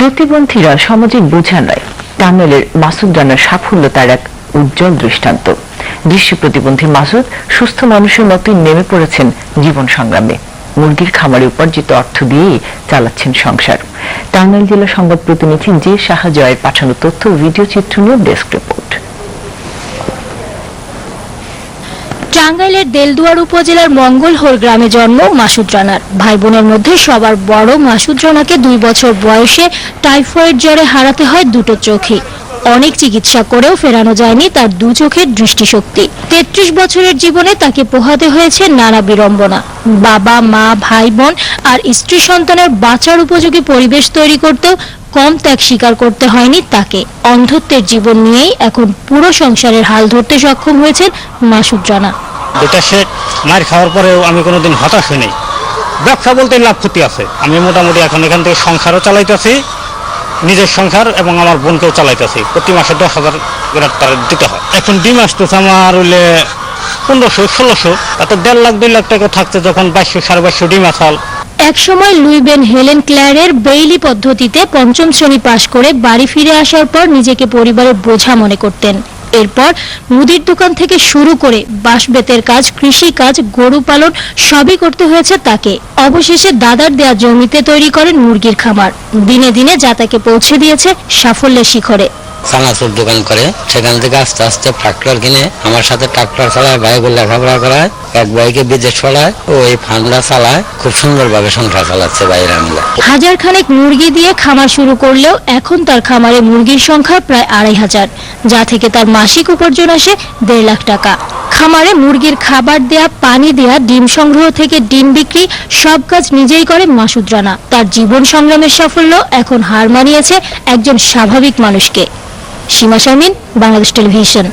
প্রতিবন্ধীরা সামাজিক বোঝা নয় তামিলের মাসুদ রানার সাফল্য তার এক উজ্জ্বল দৃষ্টান্ত। দৃষ্টি প্রতিবন্ধী মাসুদ সুস্থ মানুষের মতোই নেমে পড়েছেন জীবন সংগ্রামে। মুরগির খামারে উপার্জিত অর্থ দিয়েই চালাচ্ছেন সংসার। টাঙ্গাইল জেলা সংবাদ প্রতিনিধি যে সাহায্যের পাঠানো তথ্য ভিডিও চিত্র নিয়ে ডেস্ক টাঙ্গাইলের দেলদুয়ার উপজেলার মঙ্গলহোর গ্রামে জন্ম মাসুদ রানার। ভাই বোনের মধ্যে সবার বড় মাসুদ রানাকে দুই বছর বয়সে টাইফয়েড জ্বরে হারাতে হয় দুটো চোখে। অনেক চিকিৎসা করেও ফেরানো যায়নি তার দু চোখের দৃষ্টিশক্তি। তেত্রিশ বছরের জীবনে তাকে পোহাতে হয়েছে নানা বিড়ম্বনা। বাবা, মা ভাই বোন আর স্ত্রী সন্তানের বাঁচার উপযোগী পরিবেশ তৈরি করতেও কম ত্যাগ স্বীকার করতে হয়নি তাকে। অন্ধত্বের জীবন নিয়েই এখন পুরো সংসারের হাল ধরতে সক্ষম হয়েছেন মাসুদ রানা। দুটা সে মার খাওয়ার পরেও আমি কোনোদিন হতাশ হইনি। ব্যবসা বলতে লাভ ক্ষতি আছে। আমি মোটামুটি এখন এখান থেকে সংসারও চালাইতেছি, নিজের সংসার এবং আমার বোনকেও চালাইতেছি। প্রতি মাসে দশ হাজার করে তার দিতে হয়। এখন ডিম আসতেছে আমার হইলে পনেরোশো, ষোলোশো, তাতে দেড় লাখ, দুই লাখ টাকা থাকতে যখন বাইশশো, সাড়ে বাইশশো ডিম আসাল। একসময় লুইবেন হেলেন ক্ল্যারের বেইলি পদ্ধতিতে পঞ্চম শ্রেণি পাশ করে বাড়ি ফিরে আসার পর নিজেকে পরিবারের বোঝা মনে করতেন। এরপর মুদির দোকান থেকে শুরু করে বাঁশ বেতের কাজ, কৃষি কাজ, গরু পালন সবই করতে হয়েছে তাকে। অবশেষে দাদার দেয়া জমিতে তৈরি করেন মুরগির খামার। দিনে দিনে যা তাকে পৌঁছে দিয়েছে সাফল্যের শিখরে। চানাচুর দোকান করে, সেখান থেকে আস্তে আস্তে ট্রাক্টর কিনে আমার সাথে ট্রাক্টর চালায় ভাইকে লেখাপড়া করায়, এক ভাইকে বিদেশ পড়ায় ও এই ফান্ডা চালায়, খুব সুন্দরভাবে সংসার চালাচ্ছে বাইরে মিলে হাজার খানেক মুরগি দিয়ে খামার শুরু করলেও এখন তার খামারে মুরগির সংখ্যা প্রায় আড়াই হাজার, যা থেকে তার মাসিক উপার্জন আসে দেড় লাখ টাকা। খামারে মুরগির খাবার দেয়া, পানি দেয়া, ডিম সংগ্রহ থেকে ডিম বিক্রি, সব কাজ নিজেই করে মাসুদ রানা। তার জীবন সংগ্রামের সাফল্য এখন হার মানিয়েছে একজন স্বাভাবিক মানুষকে। সীমা শারমিন বাংলাদেশ টেলিভিশন।